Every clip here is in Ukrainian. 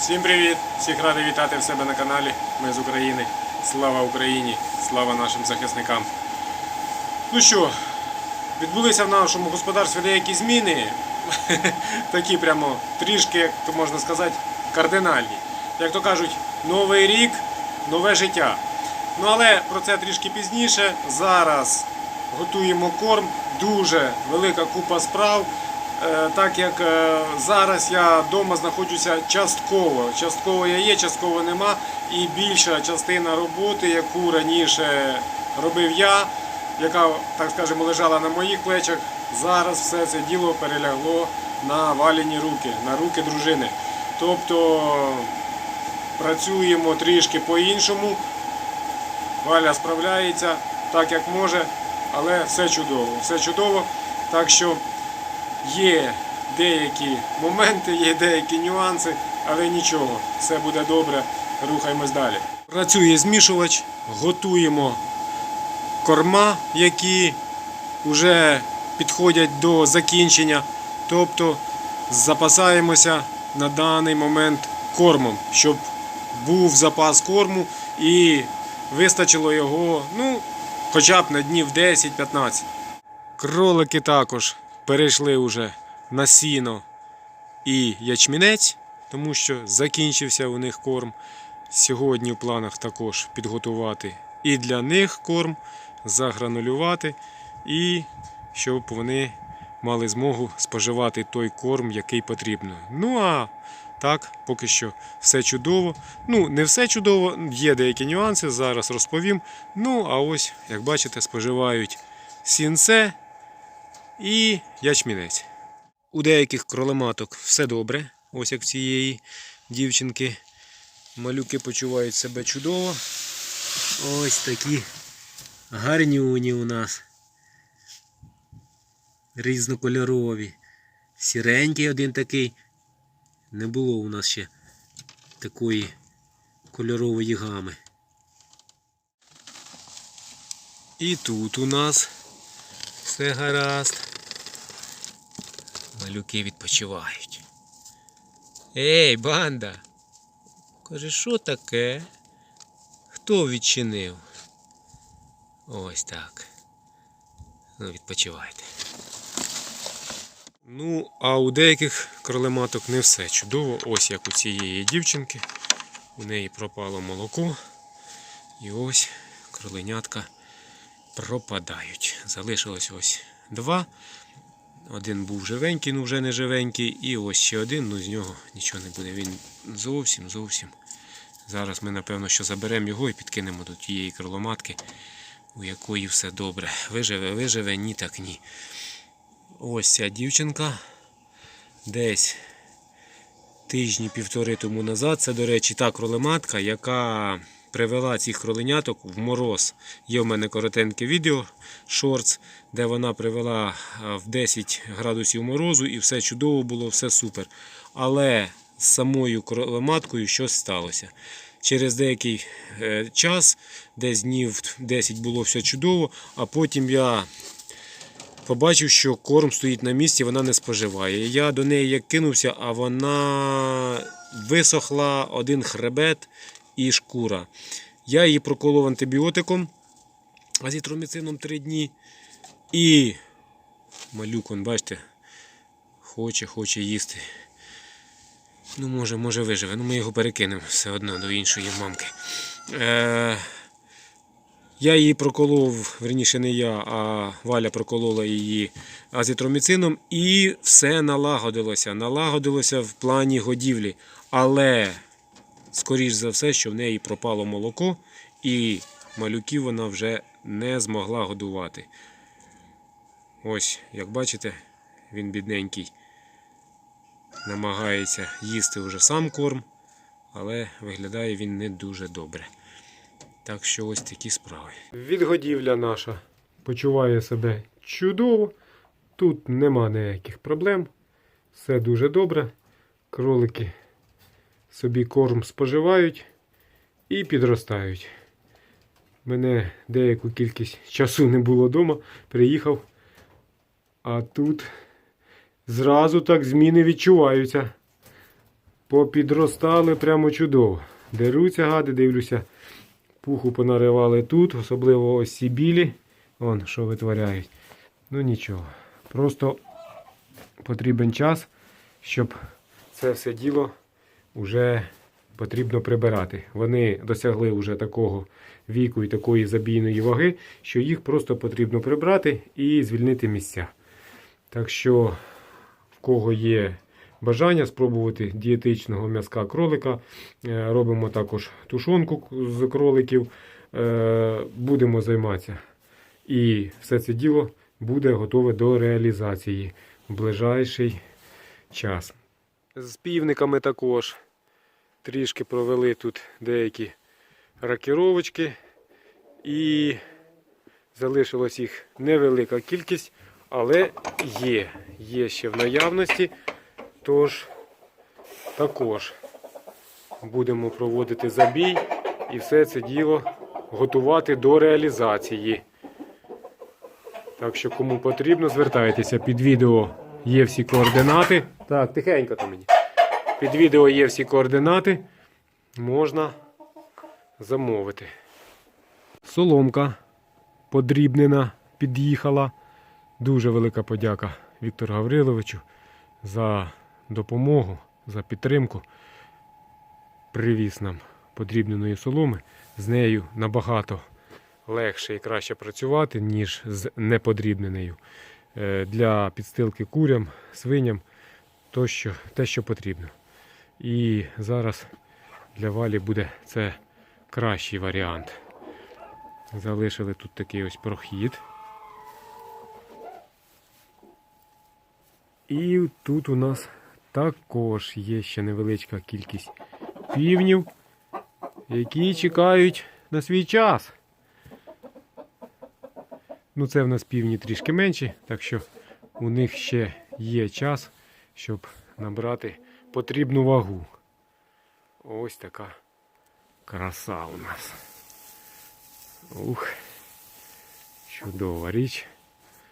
Всім привіт! Всіх радий вітати в себе на каналі. Ми з України. Слава Україні! Слава нашим захисникам! Ну що, відбулися в нашому господарстві деякі зміни. Такі прямо трішки, як то можна сказати, кардинальні. Як то кажуть, новий рік, нове життя. Ну але про це трішки пізніше. Зараз готуємо корм. Дуже велика купа справ. Е, Так як е, зараз я вдома знаходжуся частково. Частково я є, частково нема. І більша частина роботи, яку раніше робив я, яка, так скажемо, лежала на моїх плечах, зараз все це діло перелягло на валені руки, на руки дружини. Тобто працюємо трішки по-іншому. Валя справляється так, як може, але все чудово. Все чудово. Так що є деякі моменти, є деякі нюанси, але нічого, все буде добре, рухаємось далі. Працює змішувач, готуємо корма, які вже підходять до закінчення. Тобто запасаємося на даний момент кормом, щоб був запас корму і вистачило його ну, хоча б на днів 10-15. Кролики також перейшли вже на сіно і ячмінець, тому що закінчився у них корм. Сьогодні в планах також підготувати і для них корм, загранулювати, і щоб вони мали змогу споживати той корм, який потрібно. Ну а так, поки що все чудово. Ну, не все чудово, є деякі нюанси, зараз розповім. Ну, а ось, як бачите, споживають сінце і ячмінець. У деяких кролематок все добре, ось як в цієї дівчинки. Малюки почувають себе чудово. Ось такі гарнюні у нас. Різнокольорові. Сіренький один такий. Не було у нас ще такої кольорової гами. І тут у нас все гаразд. Малюки відпочивають. Ей, банда! Каже, що таке? Хто відчинив? Ось так. Ну, відпочивайте. Ну, а у деяких кролематок не все чудово. Ось як у цієї дівчинки. У неї пропало молоко. І ось кроленятка пропадають. Залишилось ось два. Один був живенький, ну вже не живенький. І ось ще один, ну з нього нічого не буде. Він зовсім зовсім. Зараз ми, напевно, що заберемо його і підкинемо до тієї кроломатки, у якої все добре. Виживе, виживе, ні, так ні. Ось ця дівчинка. Десь тижні півтори тому назад. Це, до речі, та кролематка, яка привела цих кроленяток в мороз. Є в мене коротеньке відео, шортс, де вона привела в 10 градусів морозу і все чудово було, все супер. Але з самою кролематкою щось сталося. Через деякий е, час, десь днів 10 було все чудово, а потім я побачив, що корм стоїть на місці, вона не споживає. Я до неї як кинувся, а вона висохла один хребет і шкура. Я її проколов антибіотиком азітроміцином 3 дні. І малюк, он, бачите, хоче, хоче їсти. Ну, може, може виживе. Ну, ми його перекинемо все одно до іншої мамки. Е, я її проколов, верніше не я, а Валя проколола її азитроміцином і все налагодилося. Налагодилося в плані годівлі. Але, скоріш за все, що в неї пропало молоко, і малюків вона вже не змогла годувати. Ось, як бачите, він бідненький. Намагається їсти вже сам корм, але виглядає він не дуже добре. Так що ось такі справи. Відгодівля наша почуває себе чудово. Тут нема ніяких проблем. Все дуже добре. Кролики собі корм споживають і підростають. Мене деяку кількість часу не було вдома. Приїхав. А тут зразу так зміни відчуваються. попідростали прямо чудово. Деруться гади, дивлюся, пуху понаривали тут, особливо ось ці білі. Вон, що витворяють. Ну нічого. Просто потрібен час, щоб це все діло вже потрібно прибирати. Вони досягли вже такого віку і такої забійної ваги, що їх просто потрібно прибрати і звільнити місця. Так що, в кого є бажання спробувати дієтичного м'язка кролика, е, робимо також тушонку з кроликів, е, будемо займатися. І все це діло буде готове до реалізації в ближайший час. З півниками також трішки провели тут деякі ракіровочки і залишилась їх невелика кількість, але є. Є ще в наявності. Тож також будемо проводити забій і все це діло готувати до реалізації. Так що, кому потрібно, звертайтеся. Під відео є всі координати. Так, тихенько там мені. Під відео є всі координати. Можна замовити. Соломка подрібнена, під'їхала. Дуже велика подяка Віктору Гавриловичу за допомогу, за підтримку. Привіз нам подрібненої соломи. З нею набагато легше і краще працювати, ніж з неподрібненою. Е, Для підстилки курям, свиням тощо, те, що потрібно. І зараз для валі буде це кращий варіант. Залишили тут такий ось прохід. І тут у нас також є ще невеличка кількість півнів, які чекають на свій час. Ну, це в нас півні трішки менші, так що у них ще є час, щоб набрати потрібну вагу. Ось така краса у нас. Ух, чудова річ.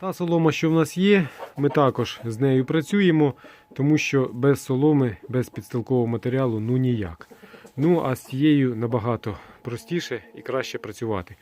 Та солома, що в нас є, ми також з нею працюємо, тому що без соломи, без підстилкового матеріалу ну ніяк. Ну а з цією набагато простіше і краще працювати.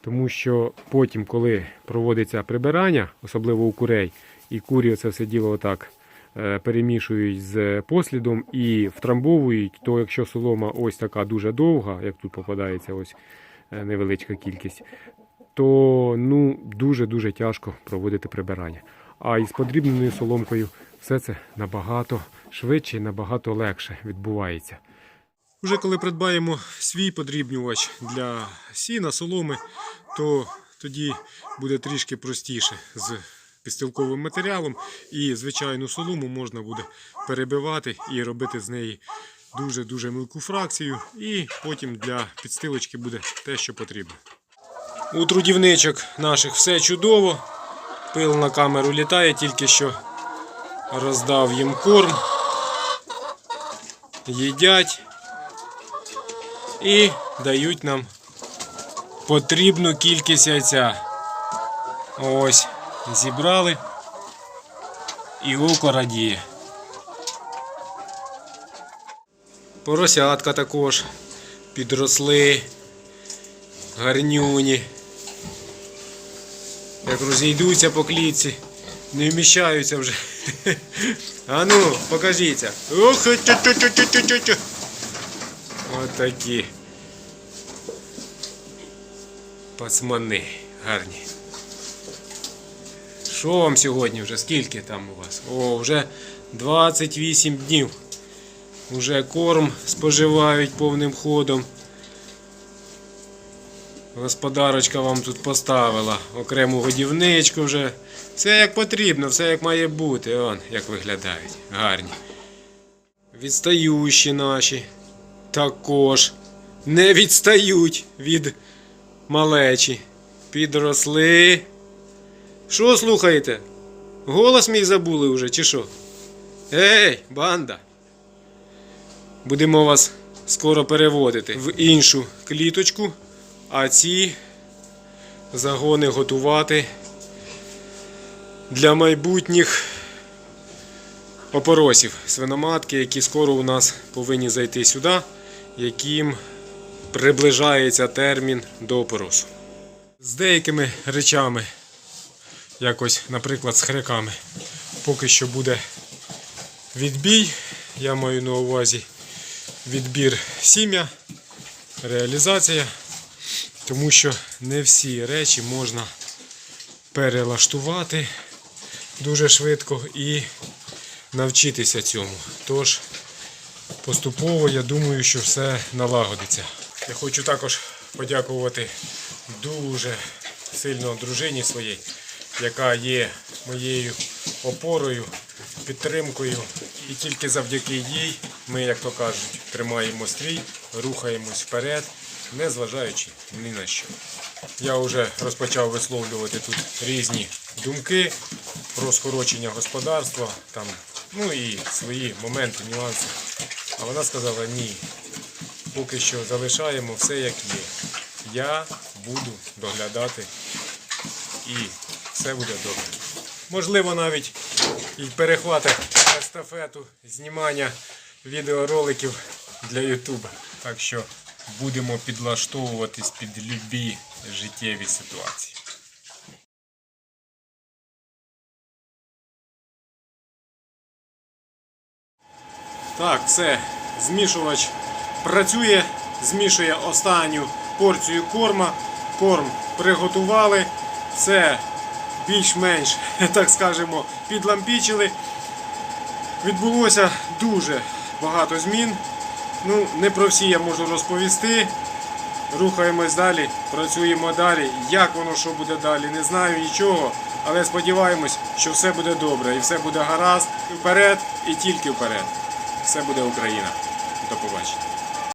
Тому що потім, коли проводиться прибирання, особливо у курей, і курі це все діло отак перемішують з послідом і втрамбовують, то якщо солома ось така дуже довга, як тут попадається ось е, невеличка кількість, то ну, дуже-дуже тяжко проводити прибирання. А із подрібненою соломкою все це набагато швидше і набагато легше відбувається. Уже коли придбаємо свій подрібнювач для сіна, соломи, то тоді буде трішки простіше з підстилковим матеріалом. І звичайну солому можна буде перебивати і робити з неї дуже-дуже мілку фракцію. І потім для підстилочки буде те, що потрібно. У трудівничок наших все чудово. Пил на камеру літає, тільки що роздав їм корм. Їдять і дають нам потрібну кількість яйця. Ось, зібрали і око радіє. Поросятка також підросли, гарнюні. Як розійдуться по клітці, не вміщаються вже. А ну, покажіться. Ох, тю-тю-тю-тю-тю-тю. От такі. Пацмани гарні. Що вам сьогодні вже? Скільки там у вас? О, вже 28 днів. Уже корм споживають повним ходом. Господарочка вам тут поставила окрему годівничку вже. Все як потрібно, все як має бути. Он як виглядають. Гарні. Відстающі наші також не відстають від малечі. Підросли. Що слухаєте? Голос мій забули вже, чи що? Ей, банда! Будемо вас скоро переводити в іншу кліточку, а ці загони готувати для майбутніх опоросів, свиноматки, які скоро у нас повинні зайти сюди, яким приближається термін до опоросу. З деякими речами, якось, наприклад, з хряками, поки що буде відбій. Я маю на увазі відбір сім'я, реалізація, тому що не всі речі можна перелаштувати дуже швидко і навчитися цьому. Тож поступово я думаю, що все налагодиться. Я хочу також подякувати дуже сильно дружині своїй, яка є моєю опорою, підтримкою. І тільки завдяки їй ми, як то кажуть, тримаємо стрій, рухаємось вперед, не зважаючи ні на що. Я вже розпочав висловлювати тут різні думки про скорочення господарства, там, ну і свої моменти, нюанси. А вона сказала ні. Поки що залишаємо все як є. Я буду доглядати і все буде добре. Можливо, навіть і перехвати естафету знімання відеороликів для Ютуба. Так що будемо підлаштовуватись під любі життєві ситуації. Так, все. Змішувач працює, змішує останню порцію корма. Корм приготували. Все більш-менш, так скажемо, підлампічили. Відбулося дуже багато змін. Ну, не про всі я можу розповісти. Рухаємось далі, працюємо далі. Як воно що буде далі, не знаю нічого. Але сподіваємось, що все буде добре і все буде гаразд. Вперед і тільки вперед. Все буде Україна. До побачення.